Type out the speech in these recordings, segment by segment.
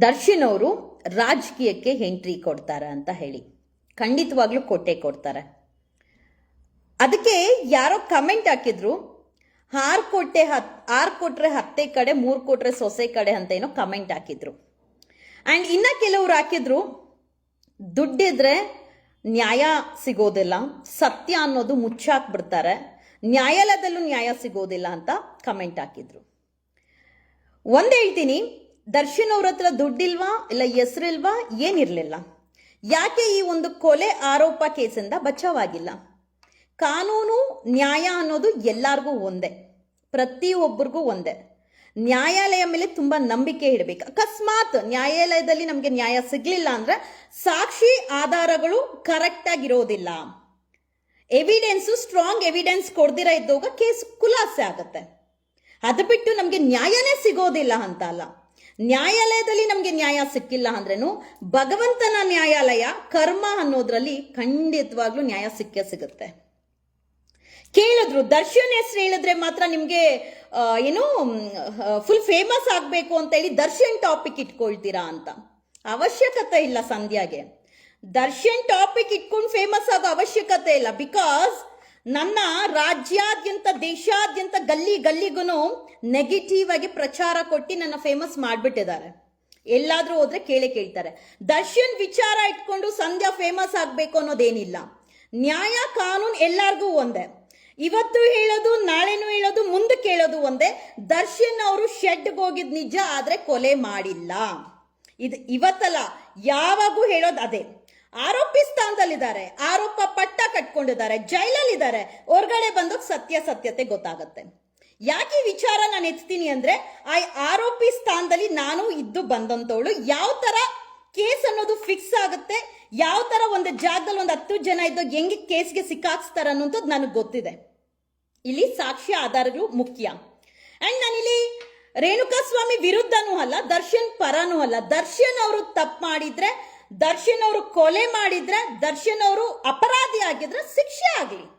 ದರ್ಶನ್ ಅವರು ರಾಜಕೀಯಕ್ಕೆ ಎಂಟ್ರಿ ಕೊಡ್ತಾರ ಅಂತ ಹೇಳಿ. ಖಂಡಿತವಾಗ್ಲೂ ಕೊಟ್ಟೆ ಕೊಡ್ತಾರೆ. ಅದಕ್ಕೆ ಯಾರೋ ಕಮೆಂಟ್ ಹಾಕಿದ್ರು, ಆರು ಕೊಟ್ಟೆ ಹತ್, ಆರು ಕೊಟ್ರೆ ಹತ್ತೆ ಕಡೆ, ಮೂರು ಕೊಟ್ರೆ ಸೊಸೆ ಕಡೆ ಅಂತ ಏನೋ ಕಮೆಂಟ್ ಹಾಕಿದ್ರು. ಆ್ಯಂಡ್ ಇನ್ನ ಕೆಲವ್ರು ಹಾಕಿದ್ರು, ದುಡ್ಡಿದ್ರೆ ನ್ಯಾಯ ಸಿಗೋದಿಲ್ಲ, ಸತ್ಯ ಅನ್ನೋದು ಮುಚ್ಚಾಕ್ಬಿಡ್ತಾರೆ ನ್ಯಾಯಾಲಯದಲ್ಲೂ ನ್ಯಾಯ ಸಿಗೋದಿಲ್ಲ ಅಂತ ಕಮೆಂಟ್ ಹಾಕಿದ್ರು. ಒಂದು ಹೇಳ್ತೀನಿ ದರ್ಶನ್ ಅವ್ರ ಹತ್ರ ದುಡ್ಡಿಲ್ವಾ ಇಲ್ಲ ಹೆಸರಿಲ್ವಾ ಏನಿರಲಿಲ್ಲ. ಯಾಕೆ ಈ ಒಂದು ಕೊಲೆ ಆರೋಪ ಕೇಸಿಂದ ಬಚಾವಾಗಿಲ್ಲ? ಕಾನೂನು, ನ್ಯಾಯ ಅನ್ನೋದು ಎಲ್ಲಾರ್ಗೂ ಒಂದೇ, ಪ್ರತಿಯೊಬ್ಬರಿಗೂ ಒಂದೇ. ನ್ಯಾಯಾಲಯ ಮೇಲೆ ತುಂಬಾ ನಂಬಿಕೆ ಇಡಬೇಕು. ಅಕಸ್ಮಾತ್ ನ್ಯಾಯಾಲಯದಲ್ಲಿ ನಮಗೆ ನ್ಯಾಯ ಸಿಗ್ಲಿಲ್ಲ ಅಂದ್ರೆ ಸಾಕ್ಷಿ ಆಧಾರಗಳು ಕರೆಕ್ಟ್ ಆಗಿರೋದಿಲ್ಲ. ಎವಿಡೆನ್ಸು ಸ್ಟ್ರಾಂಗ್ ಎವಿಡೆನ್ಸ್ ಕೊಡ್ದಿರ ಇದ್ದಾಗ ಕೇಸ್ ಖುಲಾಸೆ ಆಗುತ್ತೆ. ಅದು ಬಿಟ್ಟು ನಮಗೆ ನ್ಯಾಯನೇ ಸಿಗೋದಿಲ್ಲ ಅಂತ ಅಲ್ಲ ನ್ಯಾಯಾಲಯದಲ್ಲಿ ನಮಗೆ ನ್ಯಾಯ ಸಿಕ್ಕಿಲ್ಲ ಅಂದ್ರೇನು ಭಗವಂತನ ನ್ಯಾಯಾಲಯ ಕರ್ಮ ಅನ್ನೋದ್ರಲ್ಲಿ ಖಂಡಿತವಾಗ್ಲೂ ನ್ಯಾಯ ಸಿಕ್ಕೇ ಸಿಗುತ್ತೆ. ಕೇಳಿದ್ರು ದರ್ಶನ್ ಹೆಸರು ಹೇಳಿದ್ರೆ ಮಾತ್ರ ನಿಮಗೆ ಏನು ಫುಲ್ ಫೇಮಸ್ ಆಗಬೇಕು ಅಂತ ಹೇಳಿ ದರ್ಶನ್ ಟಾಪಿಕ್ ಇಟ್ಕೊಳ್ತೀರಾ ಅಂತ. ಅವಶ್ಯಕತೆ ಇಲ್ಲ ಸಂಧ್ಯಾಗೆ. ದರ್ಶನ್ ಟಾಪಿಕ್ ಇಟ್ಕೊಂಡು ಫೇಮಸ್ ಆಗೋ ಅವಶ್ಯಕತೆ ಇಲ್ಲ ಬಿಕಾಸ್ ನನ್ನ ರಾಜ್ಯಾದ್ಯಂತ, ದೇಶಾದ್ಯಂತ ಗಲ್ಲಿ ಗಲ್ಲಿಗೂ ನೆಗೆಟಿವ್ ಆಗಿ ಪ್ರಚಾರ ಕೊಟ್ಟು ನನ್ನ ಫೇಮಸ್ ಮಾಡ್ಬಿಟ್ಟಿದ್ದಾರೆ. ಎಲ್ಲಾದ್ರೂ ಹೋದ್ರೆ ಕೇಳಿ ಕೇಳ್ತಾರೆ. ದರ್ಶನ್ ವಿಚಾರ ಇಟ್ಕೊಂಡು ಸಂಧ್ಯಾ ಫೇಮಸ್ ಆಗಬೇಕು ಅನ್ನೋದೇನಿಲ್ಲ. ನ್ಯಾಯ ಕಾನೂನು ಎಲ್ಲಾರ್ಗೂ ಒಂದೇ. ಇವತ್ತು ಹೇಳೋದು, ನಾಳೆನೂ ಹೇಳೋದು, ಮುಂದೆ ಕೇಳೋದು ಒಂದೇ. ದರ್ಶನ್ ಅವರು ಶೆಡ್ಗೆ ಹೋಗಿದ್ ನಿಜ ಆದ್ರೆ ಕೊಲೆ ಮಾಡಿಲ್ಲ. ಇದು ಇವತ್ತಲ್ಲ, ಯಾವಾಗೂ ಹೇಳೋದು ಅದೇ. ಆರೋಪಿ ಸ್ಥಾನದಲ್ಲಿದ್ದಾರೆ. ಆರೋಪ ಪಟ್ಟ ಕಟ್ಕೊಂಡಿದ್ದಾರೆ. ಜೈಲಲ್ಲಿದ್ದಾರೆ. ಹೊರಗಡೆ ಸತ್ಯ ಸತ್ಯತೆ ಗೊತ್ತಾಗತ್ತೆ. ಯಾಕೆ ವಿಚಾರ ನಾನು ಎತ್ತೀನಿ ಅಂದ್ರೆ, ಆ ಆರೋಪಿ ಸ್ಥಾನದಲ್ಲಿ ನಾನು ಇದ್ದು ಬಂದಂತವಳು ಯಾವ ತರ ಕೇಸ್ ಅನ್ನೋದು ಫಿಕ್ಸ್ ಆಗುತ್ತೆ, ಯಾವ ತರ ಒಂದು ಜಾಗದಲ್ಲಿ ಒಂದು ಹತ್ತು ಜನ ಇದ್ದು ಹೆಂಗೆ ಕೇಸ್ಗೆ ಸಿಕ್ಕಾಕ್ಸ್ತಾರ ಅನ್ನೋದು ನನಗೆ ಗೊತ್ತಿದೆ. ಇಲ್ಲಿ ಸಾಕ್ಷ್ಯ ಆಧಾರಗಳು ಮುಖ್ಯ. ಅಂಡ್ ನಾನಿಲ್ಲಿ ರೇಣುಕಾ ಸ್ವಾಮಿ ವಿರುದ್ಧನೂ ಅಲ್ಲ, ದರ್ಶನ್ ಪರನೂ ಅಲ್ಲ. ದರ್ಶನ್ ಅವರು ತಪ್ಪು ಮಾಡಿದ್ರೆ ದರ್ಶನ್ ಅವರು ಕೊಲೆ ಮಾಡಿದ್ರೆ ದರ್ಶನ್ ಅವರು ಅಪರಾಧಿ ಆಗಿದ್ರೆ ಶಿಕ್ಷೆ ಆಗಲಿ.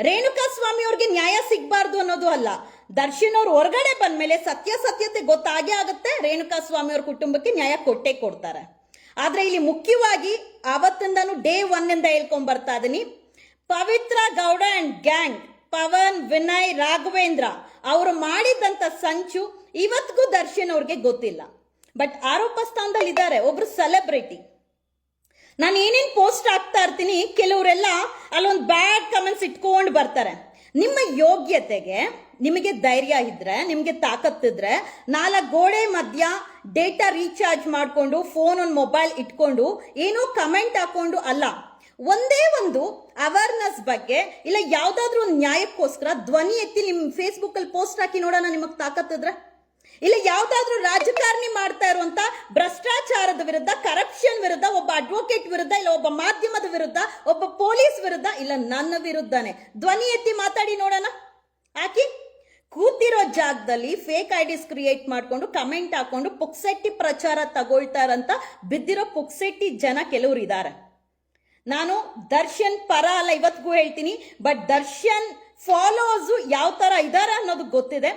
ರೇಣುಕಾ ಸ್ವಾಮಿ ಅವ್ರಿಗೆ ನ್ಯಾಯ ಸಿಗಬಾರ್ದು ಅನ್ನೋದು ಅಲ್ಲ. ದರ್ಶನ್ ಅವ್ರು ಹೊರಗಡೆ ಸತ್ಯ ಸತ್ಯತೆ ಗೊತ್ತಾಗೇ ಆಗುತ್ತೆ. ರೇಣುಕಾ ಸ್ವಾಮಿ ಅವ್ರ ಕುಟುಂಬಕ್ಕೆ ನ್ಯಾಯ ಕೊಟ್ಟೇ ಕೊಡ್ತಾರೆ. ಆದ್ರೆ ಇಲ್ಲಿ ಮುಖ್ಯವಾಗಿ ಅವತ್ತಿಂದನು ಡೇ ಒನ್ ಇಂದ ಹೇಳ್ಕೊಂಡ್ ಬರ್ತಾ ಇದೀನಿ. ಪವಿತ್ರ ಗೌಡ ಅಂಡ್ ಗ್ಯಾಂಗ್, ಪವನ್, ವಿನಯ್, ರಾಘವೇಂದ್ರ ಅವರು ಮಾಡಿದಂತ ಸಂಚು ಇವತ್ತಿಗೂ ದರ್ಶನ್ ಅವ್ರಿಗೆ ಗೊತ್ತಿಲ್ಲ. ಬಟ್ ಆರೋಪ ಸ್ಥಾನದಲ್ಲಿ ಇದ್ದಾರೆ ಒಬ್ರು ಸೆಲೆಬ್ರಿಟಿ. ನಾನು ಏನೇನು ಪೋಸ್ಟ್ ಹಾಕ್ತಾ ಇರ್ತೀನಿ, ಕೆಲವರೆಲ್ಲ ಅಲ್ಲೊಂದು ಬ್ಯಾಡ್ ಕಮೆಂಟ್ಸ್ ಇಟ್ಕೊಂಡು ಬರ್ತಾರೆ. ನಿಮ್ಮ ಯೋಗ್ಯತೆಗೆ ನಿಮಗೆ ಧೈರ್ಯ ಇದ್ರೆ, ನಿಮಗೆ ತಾಕತ್ತಿದ್ರೆ ನಾಲ್ಕು ಗೋಡೆ ಮಧ್ಯ ಡೇಟಾ ರೀಚಾರ್ಜ್ ಮಾಡಿಕೊಂಡು ಫೋನ್ ಒಂದು ಮೊಬೈಲ್ ಇಟ್ಕೊಂಡು, ಏನೋ ಕಮೆಂಟ್ ಹಾಕೊಂಡು ಅಲ್ಲ. ಒಂದೇ ಒಂದು ಅವೇರ್ನೆಸ್ ಬಗ್ಗೆ ಇಲ್ಲ ಯಾವ್ದಾದ್ರು ಒಂದು ನ್ಯಾಯಕ್ಕೋಸ್ಕರ ಧ್ವನಿ ಎತ್ತಿ ನಿಮ್ಮ ಫೇಸ್ಬುಕ್ಕಲ್ಲಿ ಪೋಸ್ಟ್ ಹಾಕಿ ನೋಡೋಣ ನಿಮಗೆ ತಾಕತ್ತಿದ್ರೆ ಇಲ್ಲ ಯಾವ್ದಾದ್ರು ರಾಜಕಾರಣಿ ಮಾಡ್ತಾ ಇರುವಂತ ಭ್ರಷ್ಟಾಚಾರದ ವಿರುದ್ಧ ಕರಪ್ಷನ್ ಅಡ್ವೊಕೇಟ್ ವಿರುದ್ಧ ಇಲ್ಲ, ಒಬ್ಬ ಮಾಧ್ಯಮದ ವಿರುದ್ಧ, ಒಬ್ಬ ಪೊಲೀಸ್ ವಿರುದ್ಧ ಇಲ್ಲ, ನನ್ನ ವಿರುದ್ಧನೇ. ಧ್ವನಿ ಎತ್ತಿ ಮಾತಾಡಿ ನೋಡೋಣ. ಆಕಿ ಕೂತಿರೋ ಜಾಗದಲ್ಲಿ ಫೇಕ್ ಐಡಿಸ್ ಕ್ರಿಯೇಟ್ ಮಾಡಿಕೊಂಡು ಕಮೆಂಟ್ ಹಾಕೊಂಡು, ಪುಕ್ಸೆಟ್ಟಿ ಪ್ರಚಾರ ತಗೊಳ್ತಾರಂತ ಬಿದ್ದಿರೋ ಪುಕ್ಸೆಟ್ಟಿ ಜನ ಕೆಲವರು ಇದ್ದಾರೆ ನಾನು ದರ್ಶನ್ ಪರ ಅಲ್ಲ ಇವತ್ತಿಗೂ ಹೇಳ್ತೀನಿ ಬಟ್ ದರ್ಶನ್ ಫಾಲೋವರ್ಸು ಯಾವ ತರ ಇದ್ದಾರೆ ಅನ್ನೋದು ಗೊತ್ತಿದೆ.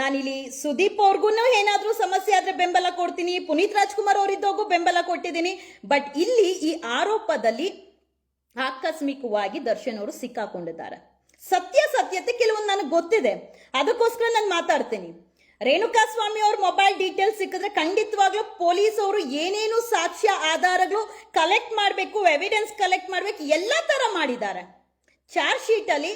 ನಾನಿಲ್ಲಿ ಸುದೀಪ್ ಅವ್ರಿಗೂ ಏನಾದರೂ ಸಮಸ್ಯೆ ಆದರೆ ಬೆಂಬಲ ಕೊಡ್ತೀನಿ. ಪುನೀತ್ ರಾಜ್ಕುಮಾರ್ ಅವರಿದ್ದೋಗೂ ಬೆಂಬಲ ಕೊಟ್ಟಿದ್ದೀನಿ. ಬಟ್ ಇಲ್ಲಿ ಈ ಆರೋಪದಲ್ಲಿ ಆಕಸ್ಮಿಕವಾಗಿ ದರ್ಶನ್ ಅವರು ಸಿಕ್ಕಾಕೊಂಡಿದ್ದಾರೆ. ಸತ್ಯ ಸತ್ಯತೆ ಕೆಲವೊಂದು ನನಗೆ ಗೊತ್ತಿದೆ. ಅದಕ್ಕೋಸ್ಕರ ನಾನು ಮಾತಾಡ್ತೀನಿ. ರೇಣುಕಾ ಸ್ವಾಮಿ ಅವ್ರ ಮೊಬೈಲ್ ಡೀಟೇಲ್ಸ್ ಸಿಕ್ಕಿದ್ರೆ ಖಂಡಿತವಾಗ್ಲೂ ಪೊಲೀಸ್ ಅವರು ಏನೇನು ಸಾಕ್ಷ್ಯ ಆಧಾರಗಳು ಕಲೆಕ್ಟ್ ಮಾಡಬೇಕು ಎವಿಡೆನ್ಸ್ ಕಲೆಕ್ಟ್ ಮಾಡಬೇಕು, ಎಲ್ಲ ತರ ಮಾಡಿದ್ದಾರೆ. ಚಾರ್ಜ್ ಶೀಟ್ ಅಲ್ಲಿ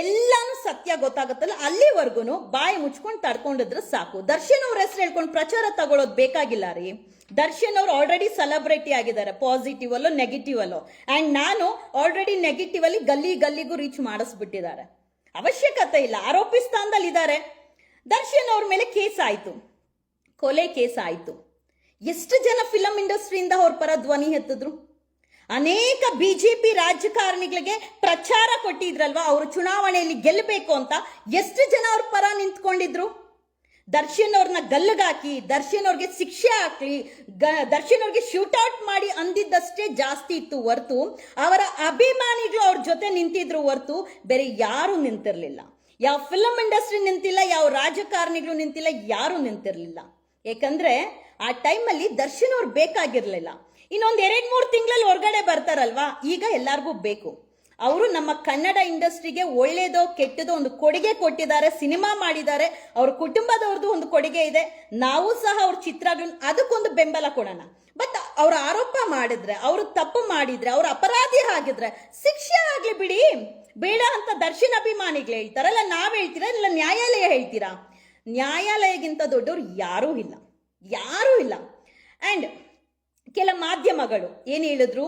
ಎಲ್ಲಾನು ಸತ್ಯ ಗೊತ್ತಾಗುತ್ತಲ್ಲ ಅಲ್ಲಿವರೆಗೂ ಬಾಯಿ ಮುಚ್ಕೊಂಡು ತಡ್ಕೊಂಡಿದ್ರೆ ಸಾಕು. ದರ್ಶನ್ ಅವ್ರ ಹೆಸರು ಹೇಳ್ಕೊಂಡು ಪ್ರಚಾರ ತಗೊಳ್ಳೋದು ಬೇಕಾಗಿಲ್ಲ ರೀ. ದರ್ಶನ್ ಅವ್ರು ಆಲ್ರೆಡಿ ಸೆಲೆಬ್ರಿಟಿ ಆಗಿದ್ದಾರೆ ಪಾಸಿಟಿವ್ ಅಲ್ಲೋ ನೆಗೆಟಿವ್ ಅಲ್ಲೋ. ಅಂಡ್ ನಾನು ಆಲ್ರೆಡಿ ನೆಗೆಟಿವ್ ಅಲ್ಲಿ ಗಲ್ಲಿ ಗಲ್ಲಿಗೂ ರೀಚ್ ಮಾಡಿಸ್ಬಿಟ್ಟಿದ್ದಾರೆ. ಅವಶ್ಯಕತೆ ಇಲ್ಲ, ಆರೋಪಿ ಸ್ಥಾನದಲ್ಲಿ ಇದ್ದಾರೆ. ದರ್ಶನ್ ಅವ್ರ ಮೇಲೆ ಕೇಸ್ ಆಯಿತು. ಕೊಲೆ ಕೇಸ್ ಆಯಿತು. ಎಷ್ಟು ಜನ ಫಿಲಂ ಇಂಡಸ್ಟ್ರಿಯಿಂದ ಅವ್ರ ಪರ ಧ್ವನಿ ಎತ್ತಿದ್ರು? ಅನೇಕ ಬಿ ಜೆ ಪಿ ರಾಜಕಾರಣಿಗಳಿಗೆ ಪ್ರಚಾರ ಕೊಟ್ಟಿದ್ರಲ್ವಾ? ಅವರು ಚುನಾವಣೆಯಲ್ಲಿ ಗೆಲ್ಲಬೇಕು ಅಂತ ಎಷ್ಟು ಜನ ಅವ್ರ ಪರ ನಿಂತ್ಕೊಂಡಿದ್ರು? ದರ್ಶನ್ ಅವ್ರನ್ನ ಗಲ್ಲಗಾಕಿ, ದರ್ಶನ್ ಅವ್ರಿಗೆ ಶಿಕ್ಷೆ ಹಾಕ್ಲಿ ದರ್ಶನ್ ಅವ್ರಿಗೆ ಔಟ್ ಮಾಡಿ ಅಂದಿದ್ದಷ್ಟೇ ಜಾಸ್ತಿ ಇತ್ತು ಹೊರ್ತು. ಅವರ ಅಭಿಮಾನಿಗಳು ಅವ್ರ ಜೊತೆ ನಿಂತಿದ್ರು ಹೊರ್ತು. ಬೇರೆ ಯಾರು ನಿಂತಿರ್ಲಿಲ್ಲ. ಯಾವ ಫಿಲಂ ಇಂಡಸ್ಟ್ರಿ ನಿಂತಿಲ್ಲ, ಯಾವ ರಾಜಕಾರಣಿಗಳು ನಿಂತಿಲ್ಲ, ಯಾರು ನಿಂತಿರ್ಲಿಲ್ಲ. ಯಾಕಂದ್ರೆ ಆ ಟೈಮಲ್ಲಿ ದರ್ಶನ್ ಅವ್ರು ಬೇಕಾಗಿರ್ಲಿಲ್ಲ. ಇನ್ನೊಂದ್ ಎರಡು ಮೂರು ತಿಂಗಳಲ್ಲಿ ಹೊರಗಡೆ ಬರ್ತಾರಲ್ವಾ? ಈಗ ಎಲ್ಲಾರ್ಗೂ ಬೇಕು. ಅವರು ನಮ್ಮ ಕನ್ನಡ ಇಂಡಸ್ಟ್ರಿಗೆ ಒಳ್ಳೇದೋ ಕೆಟ್ಟದೋ ಒಂದು ಕೊಡುಗೆ ಕೊಟ್ಟಿದ್ದಾರೆ, ಸಿನಿಮಾ ಮಾಡಿದ್ದಾರೆ, ಅವ್ರ ಕುಟುಂಬದವ್ರದ್ದು ಒಂದು ಕೊಡುಗೆ ಇದೆ, ನಾವು ಸಹ ಅವ್ರ ಚಿತ್ರಗಳನ್ನ ಅದಕ್ಕೊಂದು ಬೆಂಬಲ ಕೊಡೋಣ. ಬಟ್ ಅವ್ರ ಆರೋಪ ಮಾಡಿದ್ರೆ, ಅವರು ತಪ್ಪು ಮಾಡಿದ್ರೆ, ಅವ್ರ ಅಪರಾಧಿ ಆಗಿದ್ರೆ, ಶಿಕ್ಷೆ ಆಗ್ಲಿ ಬಿಡಿ. ಬೇಡ ಅಂತ ದರ್ಶನ್ ಅಭಿಮಾನಿಗಳು ಹೇಳ್ತಾರಲ್ಲ ನಾವ್ ಹೇಳ್ತೀರಾ, ಇಲ್ಲ ನ್ಯಾಯಾಲಯ ಹೇಳ್ತೀರಾ? ನ್ಯಾಯಾಲಯಗಿಂತ ದೊಡ್ಡವ್ರು ಯಾರೂ ಇಲ್ಲ. ಯಾರೂ ಇಲ್ಲ. ಅಂಡ್ ಕೆಲ ಮಾಧ್ಯಮಗಳು ಏನು ಹೇಳಿದ್ರು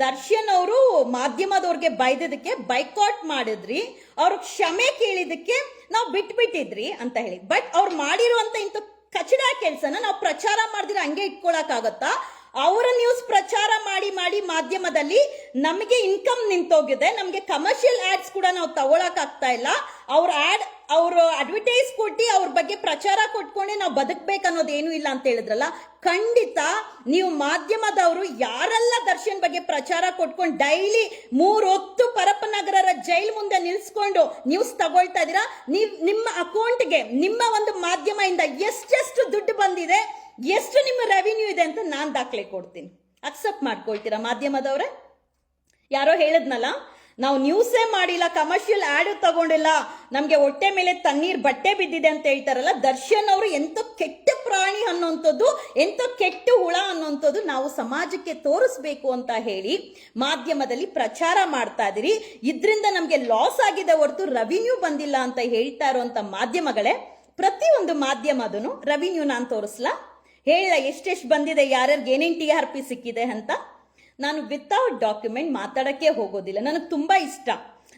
ದರ್ಶನ್ ಅವರು ಮಾಧ್ಯಮದವ್ರಿಗೆ ಬೈದಿದ್ದಕ್ಕೆ ಬೈಕಾಟ್ ಮಾಡಿದ್ರಿ, ಅವ್ರ ಕ್ಷಮೆ ಕೇಳಿದಕ್ಕೆ ನಾವು ಬಿಟ್ಬಿಟ್ಟಿದ್ರಿ ಅಂತ ಹೇಳಿ. ಬಟ್ ಅವ್ರು ಮಾಡಿರುವಂತ ಇಂಥ ಕಚಡ ಕೆಲಸನ ನಾವು ಪ್ರಚಾರ ಮಾಡಿದ್ರೆ ಹಂಗೆ ಇಟ್ಕೊಳಕ್ಕಾಗತ್ತಾ ಅವರ ನ್ಯೂಸ್ ಪ್ರಚಾರ ಮಾಡಿ ಮಾಡಿ ಮಾಧ್ಯಮದಲ್ಲಿ ನಮಗೆ ಇನ್ಕಮ್ ನಿಂತೋಗಿದೆ. ನಮಗೆ ಕಮರ್ಷಿಯಲ್ ಆಡ್ಸ್ ಕೂಡ ನಾವು ತಗೊಳಕ್ ಆಗ್ತಾ ಇಲ್ಲ. ಅವ್ರ ಆಡ್ ಅವರು ಅಡ್ವರ್ಟೈಸ್ ಕೊಟ್ಟು ಅವ್ರ ಬಗ್ಗೆ ಪ್ರಚಾರ ಕೊಟ್ಕೊಂಡೆ ನಾವು ಬದುಕ್ಬೇಕು ಅನ್ನೋದು ಏನೂ ಇಲ್ಲ ಅಂತ ಹೇಳಿದ್ರಲ್ಲ? ಖಂಡಿತ ನೀವು ಮಾಧ್ಯಮದವರು ಯಾರೆಲ್ಲ ದರ್ಶನ್ ಬಗ್ಗೆ ಪ್ರಚಾರ ಕೊಟ್ಕೊಂಡು ಡೈಲಿ ಮೂರೊತ್ತು ಪರಪ್ಪನಗರರ ಜೈಲ್ ಮುಂದೆ ನಿಲ್ಸ್ಕೊಂಡು ನ್ಯೂಸ್ ತಗೊಳ್ತಾ ಇದೀರಾ ನೀವು ನಿಮ್ಮ ಅಕೌಂಟ್ಗೆ ನಿಮ್ಮ ಒಂದು ಮಾಧ್ಯಮದಿಂದ ಎಷ್ಟೆಷ್ಟು ದುಡ್ಡು ಬಂದಿದೆ? ಎಷ್ಟು ನಿಮ್ಮ ರೆವಿನ್ಯೂ ಇದೆ ಅಂತ ನಾನು ದಾಖಲೆ ಕೊಡ್ತೀನಿ. ಅಕ್ಸೆಪ್ಟ್ ಮಾಡ್ಕೊಳ್ತೀರಾ ಮಾಧ್ಯಮದವ್ರೆ? ಯಾರೋ ಹೇಳದ್ನಲ್ಲ, ನಾವು ನ್ಯೂಸೇ ಮಾಡಿಲ್ಲ ಕಮರ್ಷಿಯಲ್ ಆಡ್ ತಗೊಂಡಿಲ್ಲ, ನಮಗೆ ಹೊಟ್ಟೆ ಮೇಲೆ ತಣ್ಣೀರ್ ಬಟ್ಟೆ ಬಿದ್ದಿದೆ ಅಂತ ಹೇಳ್ತಾರಲ್ಲ, ದರ್ಶನ್ ಅವರು ಎಂತ ಕೆಟ್ಟ ಪ್ರಾಣಿ ಅನ್ನೋಂಥದ್ದು, ಎಂತ ಕೆಟ್ಟ ಹುಳ ಅನ್ನೋಂಥದ್ದು ನಾವು ಸಮಾಜಕ್ಕೆ ತೋರಿಸ್ಬೇಕು ಅಂತ ಹೇಳಿ ಮಾಧ್ಯಮದಲ್ಲಿ ಪ್ರಚಾರ ಮಾಡ್ತಾ ಇದೀರಿ. ಇದ್ರಿಂದ ನಮಗೆ ಲಾಸ್ ಆಗಿದೆ ಹೊರತು ರೆವಿನ್ಯೂ ಬಂದಿಲ್ಲ ಅಂತ ಹೇಳ್ತಾ ಇರುವಂತ ಮಾಧ್ಯಮಗಳೇ, ಪ್ರತಿಯೊಂದು ಅದನ್ನು ರೆವಿನ್ಯೂ ನಾನು ತೋರಿಸ್ಲಾ? ಹೇಳ ಎಷ್ಟೆಷ್ಟು ಬಂದಿದೆ, ಯಾರ್ಯಾರಿಗೆ ಏನೇನು ಟಿ ಆರ್ ಪಿ ಸಿಕ್ಕಿದೆ ಅಂತ ನಾನು ವಿತೌಟ್ ಡಾಕ್ಯುಮೆಂಟ್ ಮಾತಾಡೋಕ್ಕೆ ಹೋಗೋದಿಲ್ಲ. ನನಗೆ ತುಂಬಾ ಇಷ್ಟ.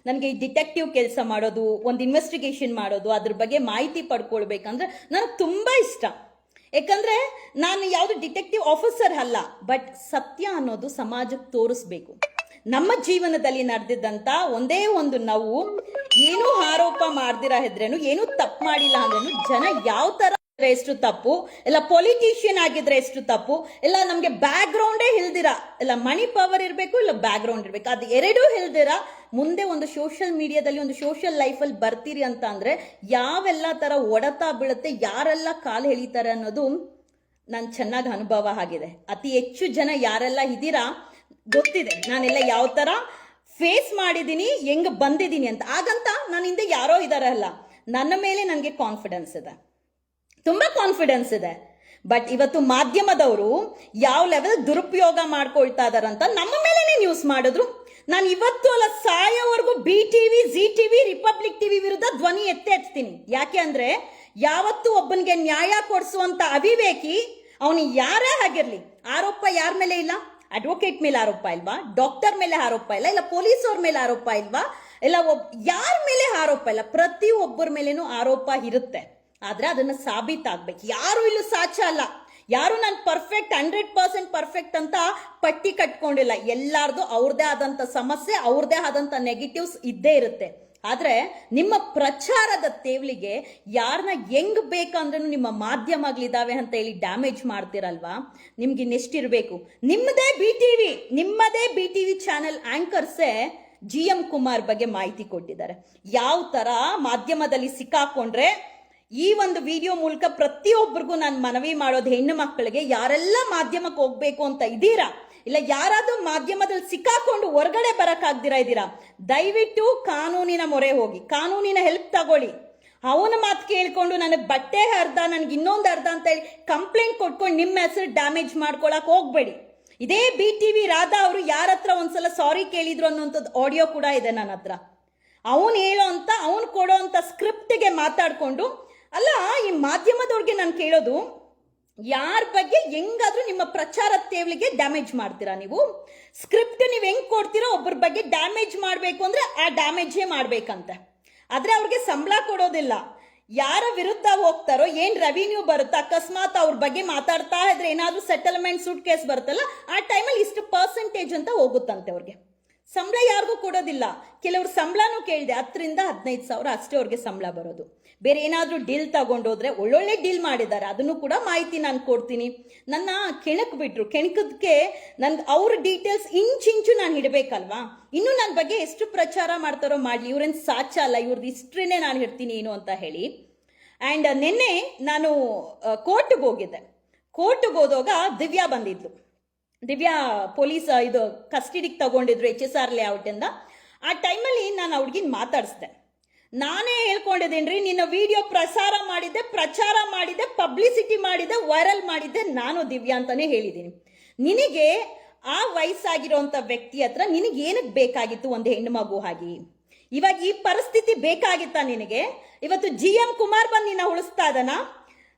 ನನಗೆ ಈ ಡಿಟೆಕ್ಟಿವ್ ಕೆಲಸ ಮಾಡೋದು, ಒಂದು ಇನ್ವೆಸ್ಟಿಗೇಷನ್ ಮಾಡೋದು, ಅದ್ರ ಬಗ್ಗೆ ಮಾಹಿತಿ ಪಡ್ಕೊಳ್ಬೇಕಂದ್ರೆ ನನಗೆ ತುಂಬಾ ಇಷ್ಟ. ಯಾಕಂದ್ರೆ ನಾನು ಯಾವುದು ಡಿಟೆಕ್ಟಿವ್ ಆಫೀಸರ್ ಅಲ್ಲ ಬಟ್ ಸತ್ಯ ಅನ್ನೋದು ಸಮಾಜಕ್ಕೆ ತೋರಿಸ್ಬೇಕು. ನಮ್ಮ ಜೀವನದಲ್ಲಿ ನಡೆದಿದ್ದಂಥ ಒಂದೇ ಒಂದು ನಾವು, ಏನೂ ಆರೋಪ ಮಾಡ್ದಿರ ಹೆದ್ರೇನು ಏನೂ ತಪ್ಪು ಮಾಡಿಲ್ಲ ಅಂದ್ರೂ ಜನ ಯಾವ ಇದ್ರೆ ಎಷ್ಟು ತಪ್ಪು? ಇಲ್ಲ ಪೊಲಿಟಿಷಿಯನ್ ಆಗಿದ್ರೆ ಎಷ್ಟು ತಪ್ಪು? ಇಲ್ಲ ನಮ್ಗೆ ಬ್ಯಾಕ್ ಗ್ರೌಂಡೇ ಇಲ್ದಿರ ಇಲ್ಲ ಮನಿ ಪವರ್ ಇರಬೇಕು, ಇಲ್ಲ ಬ್ಯಾಕ್ ಗ್ರೌಂಡ್ ಇರಬೇಕು. ಅದು ಎರಡೂ ಇಲ್ದಿರ ಮುಂದೆ ಒಂದು ಸೋಷಿಯಲ್ ಮೀಡಿಯಾದಲ್ಲಿ ಒಂದು ಸೋಷಿಯಲ್ ಲೈಫಲ್ಲಿ ಬರ್ತೀರಿ ಅಂತ ಅಂದ್ರೆ ಯಾವೆಲ್ಲ ತರ ಒಡತಾ ಬೀಳುತ್ತೆ, ಯಾರೆಲ್ಲ ಕಾಲು ಎಳಿತಾರೆ ಅನ್ನೋದು ನನ್ ಚೆನ್ನಾಗಿ ಅನುಭವ ಆಗಿದೆ. ಅತಿ ಹೆಚ್ಚು ಜನ ಯಾರೆಲ್ಲ ಇದ್ದೀರಾ ಗೊತ್ತಿದೆ. ನಾನೆಲ್ಲ ಯಾವ ತರ ಫೇಸ್ ಮಾಡಿದ್ದೀನಿ ಹೆಂಗ್ ಬಂದಿದ್ದೀನಿ ಅಂತ. ಹಾಗಂತ ನನ್ನ ಹಿಂದೆ ಯಾರೋ ಇದಾರಲ್ಲ, ನನ್ನ ಮೇಲೆ ನನಗೆ ಕಾನ್ಫಿಡೆನ್ಸ್ ಇದೆ. ತುಂಬಾ ಕಾನ್ಫಿಡೆನ್ಸ್ ಇದೆ. ಬಟ್ ಇವತ್ತು ಮಾಧ್ಯಮದವರು ಯಾವ ಲೆವೆಲ್ ದುರುಪಯೋಗ ಮಾಡ್ಕೊಳ್ತಾ ಇದಾರಂತ ನಮ್ಮ ಮೇಲೇನೆ ನ್ಯೂಸ್ ಮಾಡಿದ್ರು. ನಾನು ಇವತ್ತು ಅಲ್ಲ ಸಾಯೋವರೆಗೂ B TV Zee TV Republic TV ವಿರುದ್ಧ ಧ್ವನಿ ಎತ್ತೆ ಹಚ್ತೀನಿ ಯಾಕೆ ಅಂದ್ರೆ ಯಾವತ್ತು ಒಬ್ಬನಿಗೆ ನ್ಯಾಯ ಕೊಡಿಸುವಂತ ಅವಿವೇಕಿ ಅವನು ಯಾರೇ ಆಗಿರ್ಲಿ, ಆರೋಪ ಯಾರ ಮೇಲೆ ಇಲ್ಲ? ಅಡ್ವೊಕೇಟ್ ಮೇಲೆ ಆರೋಪ ಇಲ್ವಾ? ಡಾಕ್ಟರ್ ಮೇಲೆ ಆರೋಪ ಇಲ್ಲ? ಇಲ್ಲ ಪೊಲೀಸ್ ಅವ್ರ ಮೇಲೆ ಆರೋಪ ಇಲ್ವಾ? ಇಲ್ಲ ಒಬ್ ಯಾರ ಮೇಲೆ ಆರೋಪ ಇಲ್ಲ? ಪ್ರತಿ ಒಬ್ಬರ ಮೇಲೇನೂ ಆರೋಪ ಇರುತ್ತೆ. ಆದ್ರೆ ಅದನ್ನ ಸಾಬೀತಾಗ್ಬೇಕು. ಯಾರು ಇಲ್ಲೂ ಸಾಚ ಅಲ್ಲ. ಯಾರು ನಾನು ಪರ್ಫೆಕ್ಟ್ ಹಂಡ್ರೆಡ್ ಪರ್ಸೆಂಟ್ ಪರ್ಫೆಕ್ಟ್ ಅಂತ ಪಟ್ಟಿ ಕಟ್ಕೊಂಡಿಲ್ಲ. ಎಲ್ಲಾರ್ದು ಅವ್ರದೇ ಆದಂತ ಸಮಸ್ಯೆ, ಅವ್ರದೇ ಆದಂತ ನೆಗೆಟಿವ್ಸ್ ಇದ್ದೇ ಇರುತ್ತೆ. ಆದರೆ ನಿಮ್ಮ ಪ್ರಚಾರದ ತೇವಲಿಗೆ ಯಾರನ್ನ ಹೆಂಗ್ ಬೇಕಂದ್ರೂ ನಿಮ್ಮ ಮಾಧ್ಯಮಗಳಿದಾವೆ ಅಂತ ಹೇಳಿ ಡ್ಯಾಮೇಜ್ ಮಾಡ್ತಿರಲ್ವಾ? ನಿಮ್ಗೆ ಇರಬೇಕು ನಿಮ್ಮದೇ ಬಿ ಟಿ ವಿ ನಿಮ್ಮದೇ ಬಿ ಟಿ ವಿ ಚಾನೆಲ್ ಆಂಕರ್ಸೇ ಜಿ ಎಂ ಕುಮಾರ್ ಬಗ್ಗೆ ಮಾಹಿತಿ ಕೊಟ್ಟಿದ್ದಾರೆ. ಯಾವ ತರ ಮಾಧ್ಯಮದಲ್ಲಿ ಸಿಕ್ಕಾಕೊಂಡ್ರೆ ಈ ಒಂದು ವಿಡಿಯೋ ಮೂಲಕ ಪ್ರತಿಯೊಬ್ಬರಿಗೂ ನಾನು ಮನವಿ ಮಾಡೋದು ಹೆಣ್ಣು ಮಕ್ಕಳಿಗೆ, ಯಾರೆಲ್ಲ ಮಾಧ್ಯಮಕ್ಕೆ ಹೋಗ್ಬೇಕು ಅಂತ ಇದ್ದೀರಾ? ಇಲ್ಲ ಯಾರಾದರೂ ಮಾಧ್ಯಮದಲ್ಲಿ ಸಿಕ್ಕಾಕೊಂಡು ಹೊರಗಡೆ ಬರೋಕ್ಕಾಗ್ದಿರಾ ಇದ್ದೀರಾ? ದಯವಿಟ್ಟು ಕಾನೂನಿನ ಮೊರೆ ಹೋಗಿ, ಕಾನೂನಿನ ಹೆಲ್ಪ್ ತಗೊಳ್ಳಿ. ಅವನ ಮಾತು ಕೇಳ್ಕೊಂಡು ನನಗೆ ಬಟ್ಟೆ ಅರ್ಧ, ನನಗೆ ಇನ್ನೊಂದು ಅರ್ಧ ಅಂತ ಹೇಳಿ ಕಂಪ್ಲೇಂಟ್ ಕೊಟ್ಕೊಂಡು ನಿಮ್ಮ ಹೆಸರು ಡ್ಯಾಮೇಜ್ ಮಾಡ್ಕೊಳಕ್ ಹೋಗ್ಬೇಡಿ. ಇದೇ ಬಿ ಟಿ ವಿ ರಾಧಾ ಅವರು ಯಾರ ಹತ್ರ ಒಂದ್ಸಲ ಸಾರಿ ಕೇಳಿದ್ರು ಅನ್ನೋಂಥದ್ದು ಆಡಿಯೋ ಕೂಡ ಇದೆ ನನ್ನ ಹತ್ರ. ಅವನು ಹೇಳೋ ಅಂತ, ಅವನು ಕೊಡೋ ಅಂತ ಸ್ಕ್ರಿಪ್ಟ್ಗೆ ಮಾತಾಡ್ಕೊಂಡು ಅಲ್ಲ, ಈ ಮಾಧ್ಯಮದವ್ರಿಗೆ ನಾನು ಕೇಳೋದು, ಯಾರ ಬಗ್ಗೆ ಹೆಂಗಾದ್ರೂ ನಿಮ್ಮ ಪ್ರಚಾರ ತೇವಳಿಗೆ ಡ್ಯಾಮೇಜ್ ಮಾಡ್ತೀರಾ ನೀವು? ಸ್ಕ್ರಿಪ್ಟ್ ನೀವು ಹೆಂಗ್ ಕೊಡ್ತೀರೋ ಒಬ್ಬರ ಬಗ್ಗೆ ಡ್ಯಾಮೇಜ್ ಮಾಡಬೇಕು ಅಂದ್ರೆ ಆ ಡ್ಯಾಮೇಜೇ ಮಾಡ್ಬೇಕಂತೆ. ಆದರೆ ಅವ್ರಿಗೆ ಸಂಬಳ ಕೊಡೋದಿಲ್ಲ. ಯಾರ ವಿರುದ್ಧ ಹೋಗ್ತಾರೋ, ಏನ್ ರೆವಿನ್ಯೂ ಬರುತ್ತೆ, ಅಕಸ್ಮಾತ್ ಅವ್ರ ಬಗ್ಗೆ ಮಾತಾಡ್ತಾ ಇದ್ರೆ ಏನಾದರೂ ಸೆಟಲ್ಮೆಂಟ್ ಸೂಟ್ ಕೇಸ್ ಬರುತ್ತಲ್ಲ, ಆ ಟೈಮಲ್ಲಿ ಇಷ್ಟು ಪರ್ಸೆಂಟೇಜ್ ಅಂತ ಹೋಗುತ್ತಂತೆ ಅವ್ರಿಗೆ. ಸಂಬಳ ಯಾರಿಗೂ ಕೊಡೋದಿಲ್ಲ. ಕೆಲವ್ರು ಸಂಬಳನೂ ಕೇಳಿದೆ, ಹತ್ತರಿಂದ ಹದಿನೈದು ಸಾವಿರ ಅಷ್ಟೇ ಅವ್ರಿಗೆ ಸಂಬಳ ಬರೋದು. ಬೇರೆ ಏನಾದರೂ ಡೀಲ್ ತಗೊಂಡೋದ್ರೆ ಒಳ್ಳೊಳ್ಳೆ ಡೀಲ್ ಮಾಡಿದ್ದಾರೆ. ಅದನ್ನು ಕೂಡ ಮಾಹಿತಿ ನಾನು ಕೊಡ್ತೀನಿ. ನನ್ನ ಕೆಣಕ್ ಬಿಟ್ರು ಕೆಣಕದಕ್ಕೆ ನನ್ಗೆ ಅವ್ರ ಡೀಟೇಲ್ಸ್ ಇಂಚಿಂಚು ನಾನು ಇಡಬೇಕಲ್ವಾ? ಇನ್ನು ನನ್ನ ಬಗ್ಗೆ ಎಷ್ಟು ಪ್ರಚಾರ ಮಾಡ್ತಾರೋ ಮಾಡಲಿ, ಇವ್ರೇನು ಸಾಚ ಅಲ್ಲ ಇವ್ರದ್ದು ಹಿಸ್ಟ್ರಿನೇ ನಾನು ಇಡ್ತೀನಿ ಏನು ಅಂತ ಹೇಳಿ. ಆ್ಯಂಡ್ ನಿನ್ನೆ ನಾನು ಕೋರ್ಟ್ಗೆ ಹೋಗಿದ್ದೆ. ಕೋರ್ಟ್ಗೆ ಹೋದಾಗ ದಿವ್ಯಾ ಬಂದಿದ್ಲು. ದಿವ್ಯಾ ಪೊಲೀಸ್ ಇದು ಕಸ್ಟಡಿಗೆ ತಗೊಂಡಿದ್ರು ಎಚ್ ಎಸ್ ಆರ್ ಲೇಔಟ್ ಇಂದ. ಆ ಟೈಮಲ್ಲಿ ನಾನು ಹುಡ್ಗಿನ ಮಾತಾಡಿಸ್ದೆ. ನಾನೇ ಹೇಳ್ಕೊಂಡಿದ್ದೇನ್ರಿ ನಿನ್ನ ವಿಡಿಯೋ ಪ್ರಸಾರ ಮಾಡಿದ್ದೆ, ಪ್ರಚಾರ ಮಾಡಿದ್ದೆ ಪಬ್ಲಿಸಿಟಿ ಮಾಡಿದ್ದೆ ವೈರಲ್ ಮಾಡಿದ್ದೆ ನಾನು ದಿವ್ಯಾ ಅಂತಾನೆ ಹೇಳಿದ್ದೀನಿ. ನಿನಗೆ ಆ ವಯಸ್ಸಾಗಿರೋಂಥ ವ್ಯಕ್ತಿ ಹತ್ರ ನಿನಗೆ ಏನಕ್ಕೆ ಬೇಕಾಗಿತ್ತು ಒಂದು ಹೆಣ್ಣು ಮಗು ಹಾಗೆ? ಇವಾಗ ಈ ಪರಿಸ್ಥಿತಿ ಬೇಕಾಗಿತ್ತಾ ನಿನಗೆ? ಇವತ್ತು ಜಿ ಎಂ ಕುಮಾರ್ ಬಂದು ನಿನ್ನ ಉಳಿಸ್ತಾ ಇದ್ದಾನ?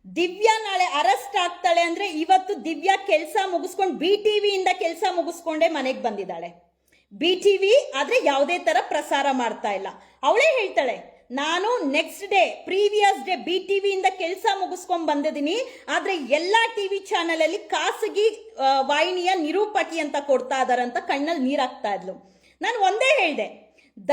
ದಿವ್ಯಾ ನಾಳೆ ಅರೆಸ್ಟ್ ಆಗ್ತಾಳೆ ಅಂದ್ರೆ ಇವತ್ತು ದಿವ್ಯಾ ಕೆಲಸ ಮುಗಿಸ್ಕೊಂಡು ಬಿ ಟಿವಿಯಿಂದ ಕೆಲಸ ಮುಗಿಸ್ಕೊಂಡೇ ಮನೆಗೆ ಬಂದಿದ್ದಾಳೆ. ಬಿ ಟಿ ವಿ ಆದ್ರೆ ಯಾವುದೇ ತರ ಪ್ರಸಾರ ಮಾಡ್ತಾ ಇಲ್ಲ. ಅವಳೇ ಹೇಳ್ತಾಳೆ, ನಾನು next day previous day B T ವಿಯಿಂದ ಕೆಲಸ ಮುಗಿಸ್ಕೊಂಡು ಬಂದಿದ್ದೀನಿ. ಆದ್ರೆ ಎಲ್ಲಾ ಟಿವಿ ಚಾನೆಲ್ ಅಲ್ಲಿ ಖಾಸಗಿ ವಾಹಿನಿಯ ನಿರೂಪಕಿ ಅಂತ ಕೊಡ್ತಾ ಇದಾರಂತ ಕಣ್ಣಲ್ಲಿ ನೀರಾಗ್ತಾ ಇದ್ಲು. ನಾನು ಒಂದೇ ಹೇಳಿದೆ,